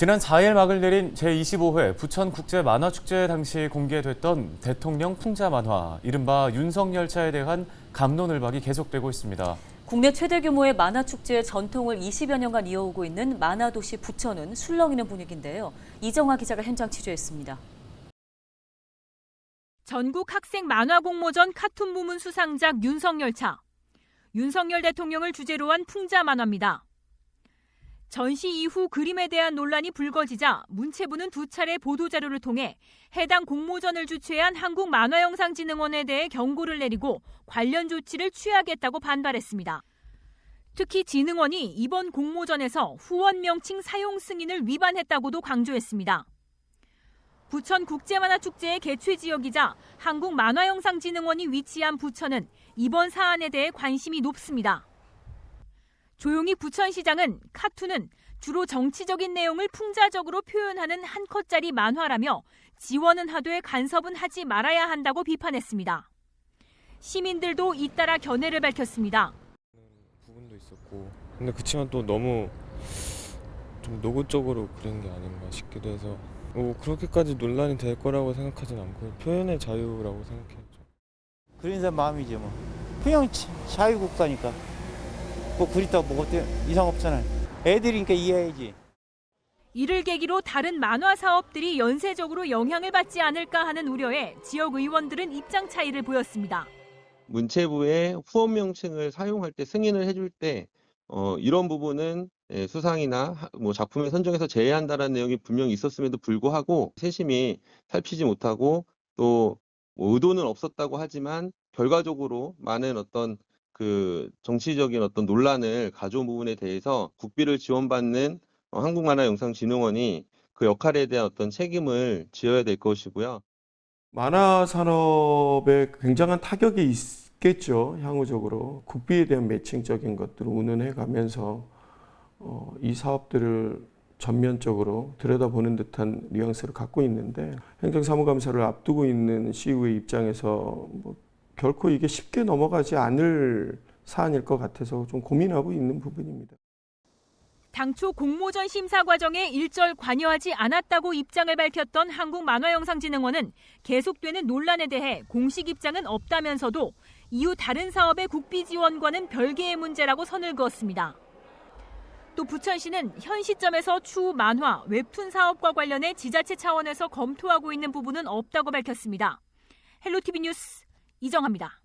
지난 4일 막을 내린 제25회 부천국제 만화축제 당시 공개됐던 대통령 풍자 만화, 이른바 윤석열차에 대한 감론을박이 계속되고 있습니다. 국내 최대 규모의 만화 축제의 전통을 20여 년간 이어오고 있는 만화 도시 부천은 술렁이는 분위기인데요. 이정화 기자가 현장 취재했습니다. 전국 학생 만화 공모전 카툰 부문 수상작 윤석열차. 윤석열 대통령을 주제로 한 풍자 만화입니다. 전시 이후 그림에 대한 논란이 불거지자 문체부는 두 차례 보도자료를 통해 해당 공모전을 주최한 한국만화영상진흥원에 대해 경고를 내리고 관련 조치를 취하겠다고 반발했습니다. 특히 진흥원이 이번 공모전에서 후원 명칭 사용 승인을 위반했다고도 강조했습니다. 부천 국제만화축제의 개최 지역이자 한국만화영상진흥원이 위치한 부천은 이번 사안에 대해 관심이 높습니다. 조용희 부천시장은 카툰은 주로 정치적인 내용을 풍자적으로 표현하는 한 컷짜리 만화라며 지원은 하되 간섭은 하지 말아야 한다고 비판했습니다. 시민들도 잇따라 견해를 밝혔습니다. 부분도 있었고 근데 그치만 또 너무 좀 노골적으로 그런 게 아닌가 싶기도 해서 뭐 그렇게까지 논란이 될 거라고 생각하진 않고 표현의 자유라고 생각했죠. 그런 사람 마음이지 뭐. 그냥 자- 자유국가니까. 뭐뭐 어때 이상 없잖아요. 애들이니까 이해해야지. 이를 계기로 다른 만화 사업들이 연쇄적으로 영향을 받지 않을까 하는 우려에 지역 의원들은 입장 차이를 보였습니다. 문체부의 후원 명칭을 사용할 때 승인을 해줄 때 어, 이런 부분은 예, 수상이나 하- 뭐 작품을 선정해서 제외한다라는 내용이 분명히 있었음에도 불구하고 세심히 살피지 못하고 또 뭐 의도는 없었다고 하지만 결과적으로 많은 어떤 그 정치적인 어떤 논란을 가져온 부분에 대해서 국비를 지원받는 어, 한국만화영상진흥원이 그 역할에 대한 어떤 책임을 지어야 될 것이고요. 만화 산업에 굉장한 타격이 있겠죠, 향후적으로. 국비에 대한 매칭적인 것들을 운운해 가면서 어, 이 사업들을 전면적으로 들여다보는 듯한 뉘앙스를 갖고 있는데 행정사무감사를 앞두고 있는 CU의 입장에서 뭐 결코 이게 쉽게 넘어가지 않을 사안일 것 같아서 좀 고민하고 있는 부분입니다. 당초 공모전 심사 과정에 일절 관여하지 않았다고 입장을 밝혔던 한국만화영상진흥원은 계속되는 논란에 대해 공식 입장은 없다면서도 이후 다른 사업의 국비 지원과는 별개의 문제라고 선을 그었습니다. 또 부천시는 현 시점에서 추후 만화, 웹툰 사업과 관련해 지자체 차원에서 검토하고 있는 부분은 없다고 밝혔습니다. 헬로티비 뉴스 이정합니다.